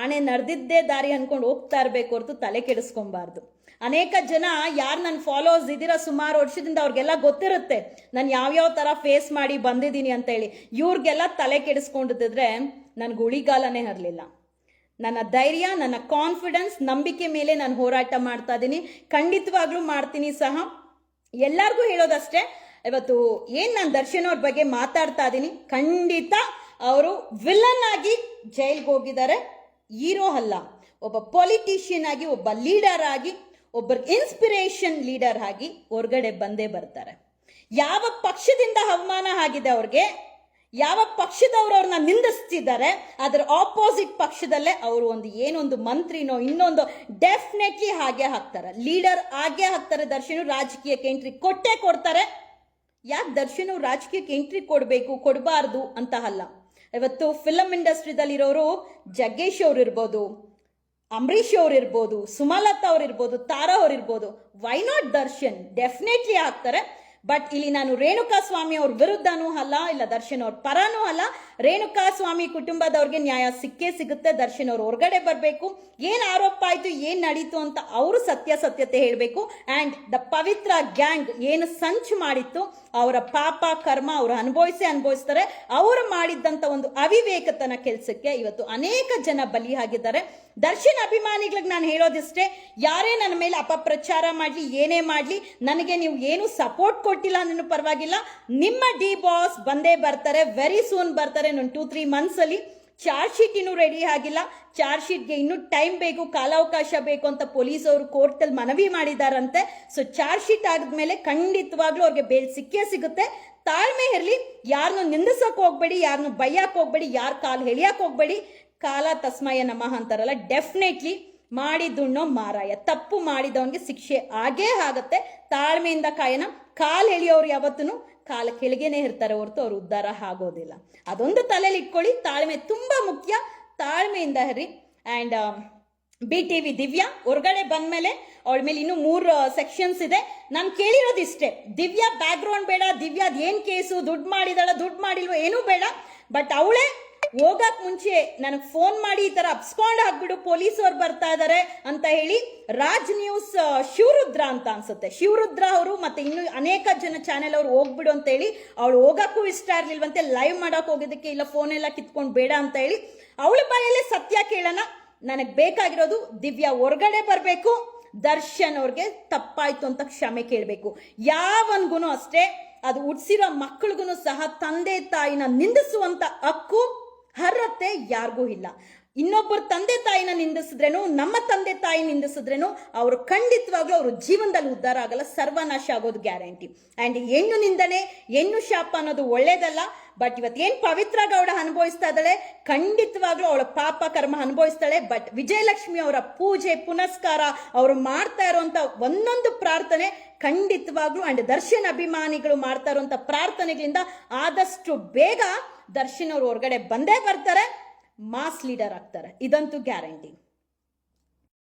ಆಣೆ ನಡೆದಿದ್ದೇ ದಾರಿ ಅಂದ್ಕೊಂಡು ಹೋಗ್ತಾ ಇರಬೇಕು ಹೊರತು ತಲೆ ಕೆಡಿಸ್ಕೊಬಾರ್ದು. ಅನೇಕ ಜನ ಯಾರು ನನ್ನ ಫಾಲೋವರ್ಸ್ ಇದ್ದೀರಾ ಸುಮಾರು ವರ್ಷದಿಂದ ಅವ್ರಿಗೆಲ್ಲ ಗೊತ್ತಿರುತ್ತೆ. ನಾನು ಯಾವ್ಯಾವ ಥರ ಫೇಸ್ ಮಾಡಿ ಬಂದಿದ್ದೀನಿ ಅಂತ ಹೇಳಿ ಇವ್ರಿಗೆಲ್ಲ ತಲೆ ಕೆಡಿಸ್ಕೊಂಡಿದ್ರೆ ನನಗೆ ಉಳಿಗಾಲನೇ ಹರಲಿಲ್ಲ. ನನ್ನ ಧೈರ್ಯ, ನನ್ನ ಕಾನ್ಫಿಡೆನ್ಸ್ ನಂಬಿಕೆ ಮೇಲೆ ನಾನು ಹೋರಾಟ ಮಾಡ್ತಾ ಇದ್ದೀನಿ ಖಂಡಿತವಾಗ್ಲೂ ಮಾಡ್ತೀನಿ ಸಹ. ಎಲ್ಲರಿಗೂ ಹೇಳೋದಷ್ಟೇ, ಇವತ್ತು ಏನು ನಾನು ದರ್ಶನ್ ಅವ್ರ ಬಗ್ಗೆ ಮಾತಾಡ್ತಾ ಇದ್ದೀನಿ ಖಂಡಿತ ಅವರು ವಿಲನ್ ಆಗಿ ಜೈಲ್ಗೆ ಹೋಗಿದ್ದಾರೆ ಹೀರೋ ಅಲ್ಲ, ಒಬ್ಬ ಪೊಲಿಟಿಷಿಯನ್ ಆಗಿ, ಒಬ್ಬ ಲೀಡರ್ ಆಗಿ ಒಬ್ಬ ಇನ್ಸ್ಪಿರೇಷನ್ ಲೀಡರ್ ಆಗಿ ಹೊರಗಡೆ ಬಂದೇ ಬರ್ತಾರೆ. ಯಾವ ಪಕ್ಷದಿಂದ ಅವಮಾನ ಆಗಿದೆ ಅವ್ರಿಗೆ? ಯಾವ ಪಕ್ಷದವರು ಅವ್ರನ್ನ ನಿಂದಿಸ್ತಿದ್ದಾರೆ, ಅದರ ಆಪೋಸಿಟ್ ಪಕ್ಷದಲ್ಲೇ ಅವರು ಒಂದು ಏನೊಂದು ಮಂತ್ರಿನೋ ಇನ್ನೊಂದು ಡೆಫಿನೆಟ್ಲಿ ಹಾಗೆ ಹಾಕ್ತಾರೆ. ಲೀಡರ್ ಹಾಗೆ ಹಾಕ್ತಾರೆ ದರ್ಶನ್ ರಾಜಕೀಯಕ್ಕೆ ಎಂಟ್ರಿ ಕೊಟ್ಟೇ ಕೊಡ್ತಾರೆ. ಯಾಕೆ ದರ್ಶನ್ ರಾಜಕೀಯಕ್ಕೆ ಎಂಟ್ರಿ ಕೊಡಬೇಕು, ಕೊಡಬಾರ್ದು ಅಂತ ಅಲ್ಲ. ಇವತ್ತು ಫಿಲಮ್ ಇಂಡಸ್ಟ್ರಿದಲ್ಲಿರೋರು ಜಗ್ಗೇಶ್ ಅವ್ರು ಇರ್ಬೋದು ಅಂಬರೀಷ್ ಅವ್ರು ಇರ್ಬೋದು ಸುಮಲತಾ ಅವ್ರು ಇರ್ಬೋದು ತಾರಾ ಅವ್ರು ಇರ್ಬೋದು ವೈ ನಾಟ್ ದರ್ಶನ್? ಡೆಫಿನೆಟ್ಲಿ ಆಗ್ತಾರೆ ಬಟ್ ಇಲ್ಲಿ ನಾನು ರೇಣುಕಾ ಸ್ವಾಮಿ ಅವ್ರ ವಿರುದ್ಧನೂ ಅಲ್ಲ, ಇಲ್ಲ ದರ್ಶನ್ ಅವ್ರ ಪರನೂ ಅಲ್ಲ. ರೇಣುಕಾ ಸ್ವಾಮಿ ಕುಟುಂಬದವ್ರಿಗೆ ನ್ಯಾಯ ಸಿಕ್ಕೇ ಸಿಗುತ್ತೆ, ದರ್ಶನ್ ಅವ್ರು ಹೊರಗಡೆ ಬರಬೇಕು. ಏನ್ ಆರೋಪ ಆಯ್ತು, ಏನ್ ನಡೀತು ಅಂತ ಅವರು ಸತ್ಯಾಸತ್ಯತೆ ಹೇಳಬೇಕು. ಅಂಡ್ ದ ಪವಿತ್ರ ಗ್ಯಾಂಗ್ ಏನು ಸಂಚು ಮಾಡಿತ್ತು, ಅವರ ಪಾಪ, ಕರ್ಮ ಅವರು ಅನುಭವಿಸೇ ಅನುಭವಿಸ್ತಾರೆ. ಅವರು ಮಾಡಿದ್ದಂತ ಒಂದು ಅವಿವೇಕತನ ಕೆಲಸಕ್ಕೆ ಇವತ್ತು ಅನೇಕ ಜನ ಬಲಿಯಾಗಿದ್ದಾರೆ. ದರ್ಶನ್ ಅಭಿಮಾನಿಗಳಿಗೆ ನಾನು ಹೇಳೋದಿಷ್ಟೇ, ಯಾರೇ ನನ್ನ ಮೇಲೆ ಅಪಪ್ರಚಾರ ಮಾಡಲಿ, ಏನೇ ಮಾಡಲಿ, ನನಗೆ ನೀವು ಏನು ಸಪೋರ್ಟ್ ಕೊಟ್ಟಿಲ್ಲ ಅಂದ್ರೂ ಪರವಾಗಿಲ್ಲ. ನಿಮ್ಮ ಡಿ ಬಾಸ್ ಬಂದೇ ಬರ್ತಾರೆ ವೆರಿ ಸೂನ್ ಬರ್ತಾರೆ ನನ್ನ ಟೂ ತ್ರೀ ಮಂತ್ಸಲ್ಲಿ ಚಾರ್ಜ್ ಶೀಟ್ ಇನ್ನೂ ರೆಡಿ ಆಗಿಲ್ಲ. ಚಾರ್ಜ್ ಶೀಟ್ಗೆ ಇನ್ನೂ ಟೈಮ್ ಬೇಕು, ಕಾಲಾವಕಾಶ ಬೇಕು ಅಂತ ಪೊಲೀಸ್ ಅವರು ಕೋರ್ಟಲ್ಲಿ ಮನವಿ ಮಾಡಿದಾರಂತೆ. ಸೊ ಚಾರ್ಜ್ ಶೀಟ್ ಆದ್ಮೇಲೆ ಖಂಡಿತವಾಗ್ಲೂ ಅವ್ರಿಗೆ ಬೇಲ್ ಸಿಕ್ಕೇ ಸಿಗುತ್ತೆ. ತಾಳ್ಮೆ ಇರಲಿ ಯಾರನ್ನು ನಿಂದಿಸಕ್ ಹೋಗ್ಬೇಡಿ ಯಾರನ್ನು ಬೈಯಕ್ ಹೋಗ್ಬೇಡಿ, ಯಾರ ಕಾಲು ಎಳಿಯಕ್ ಹೋಗ್ಬೇಡಿ. ಕಾಲ ತಸ್ಮಯ ನಮಃ ಅಂತಾರಲ್ಲ ಡೆಫಿನೆಟ್ಲಿ ಮಾಡಿದ್ದುಣ್ಣೋ ಮಾರಾಯ. ತಪ್ಪು ಮಾಡಿದವನಿಗೆ ಶಿಕ್ಷೆ ಆಗೇ ಆಗತ್ತೆ. ತಾಳ್ಮೆಯಿಂದ ಕಾಯನ ಕಾಲ್ ಎಳಿಯೋರು ಯಾವತ್ತೂ ಕಾಲ ಕೆಳಗೇನೆ ಇರ್ತಾರೆ ಹೊರತು ಅವ್ರು ಉದ್ಧಾರ ಆಗೋದಿಲ್ಲ. ಅದೊಂದು ತಲೆಯಲ್ಲಿ ಇಟ್ಕೊಳ್ಳಿ ತಾಳ್ಮೆ ತುಂಬಾ ಮುಖ್ಯ. ತಾಳ್ಮೆಯಿಂದ Hari and B T V Divya, ಹೊರಗಡೆ ಬಂದ್ಮೇಲೆ ಅವಳ ಮೇಲೆ ಇನ್ನೂ ಮೂರು ಸೆಕ್ಷನ್ಸ್ ಇದೆ. ನಾನು ಕೇಳಿರೋದು ಇಷ್ಟೇ ದಿವ್ಯಾ ಬ್ಯಾಕ್ಗ್ರೌಂಡ್ ಬೇಡ. ದಿವ್ಯಾದ ಏನು ಕೇಸು? ದುಡ್ಡು ಮಾಡಿದಾಳ, ದುಡ್ಡು ಮಾಡಿಲ್ವೋ ಏನೂ ಬೇಡ. ಬಟ್ ಅವಳೇ ಹೋಗಕ್ ಮುಂಚೆ ನನಗೆ ಫೋನ್ ಮಾಡಿ ಈ ತರ ಅಪ್ಸ್ಪಾಂಡ್ ಹಾಕ್ಬಿಡು ಪೊಲೀಸ್ ಅವ್ರು ಬರ್ತಾ ಇದಾರೆ ಅಂತ ಹೇಳಿ ರಾಜ್ ನ್ಯೂಸ್ ಶಿವರುದ್ರ ಅಂತ ಅನ್ಸುತ್ತೆ. ಶಿವರುದ್ರ ಅವರು ಮತ್ತೆ ಇನ್ನು ಅನೇಕ ಜನ ಚಾನೆಲ್ ಅವ್ರು ಹೋಗ್ಬಿಡು ಅಂತ ಹೇಳಿ ಅವಳು ಹೋಗಕ್ಕೂ ಇಷ್ಟ ಇರ್ಲಿಲ್ವಂತೆ ಲೈವ್ ಮಾಡಕ್ ಹೋಗೋದಕ್ಕೆ ಇಲ್ಲ ಫೋನ್ ಎಲ್ಲ ಕಿತ್ಕೊಂಡ್ ಬೇಡ ಅಂತ ಹೇಳಿ ಅವಳ ಬಾಯಲ್ಲೇ ಸತ್ಯ ಕೇಳೋಣ. ನನಗೆ ಬೇಕಾಗಿರೋದು ದಿವ್ಯಾ ಹೊರಗಡೆ ಬರಬೇಕು, ದರ್ಶನ್ ಅವ್ರಿಗೆ ತಪ್ಪಾಯ್ತು ಅಂತ ಕ್ಷಮೆ ಕೇಳಬೇಕು. ಯಾವನ್ಗೂ ಅಷ್ಟೇ, ಅದು ಹುಟ್ಸಿರೋ ಮಕ್ಕಳಿಗೂ ಸಹ ತಂದೆ ತಾಯಿನ ನಿಂದಿಸುವಂತ ಹಕ್ಕು ಅರ್ಹತೆ ಯಾರಿಗೂ ಇಲ್ಲ. ಇನ್ನೊಬ್ಬರ ತಂದೆ ತಾಯಿನ ನಿಂದಿಸಿದ್ರೇನು, ನಮ್ಮ ತಂದೆ ತಾಯಿ ನಿಂದಿಸಿದ್ರೇನು, ಅವರು ಖಂಡಿತವಾಗ್ಲೂ ಅವರು ಜೀವನದಲ್ಲಿ ಉದ್ಧಾರ ಆಗಲ್ಲ, ಸರ್ವನಾಶ ಆಗೋದು ಗ್ಯಾರಂಟಿ. ಆ್ಯಂಡ್ ಹೆಣ್ಣು ನಿಂದನೆ ಹೆಣ್ಣು ಶಾಪ ಅನ್ನೋದು ಒಳ್ಳೇದಲ್ಲ, ಬಟ್ ಇವತ್ತು ಏನು ಪವಿತ್ರ ಗೌಡ ಅನುಭವಿಸ್ತಾ ಇದ್ದಾಳೆ, ಖಂಡಿತವಾಗ್ಲೂ ಅವಳ ಪಾಪ ಕರ್ಮ ಅನುಭವಿಸ್ತಾಳೆ, ಬಟ್ ವಿಜಯಲಕ್ಷ್ಮಿ ಅವರ ಪೂಜೆ, ಪುನಸ್ಕಾರ, ಅವರು ಮಾಡ್ತಾ ಇರುವಂತ ಒಂದೊಂದು ಪ್ರಾರ್ಥನೆ ಖಂಡಿತವಾಗ್ಲೂ ಅಂಡ್ ದರ್ಶನ್ ಅಭಿಮಾನಿಗಳು ಮಾಡ್ತಾ ಇರುವಂತ ಪ್ರಾರ್ಥನೆಗಳಿಂದ ಆದಷ್ಟು ಬೇಗ ದರ್ಶನ್ ಅವರು ಹೊರಗಡೆ ಬಂದೇ ಬರ್ತಾರೆ. ಮಾಸ್ ಲೀಡರ್ ಆಗ್ತಾರೆ. ಇದಂತೂ ಗ್ಯಾರಂಟಿ.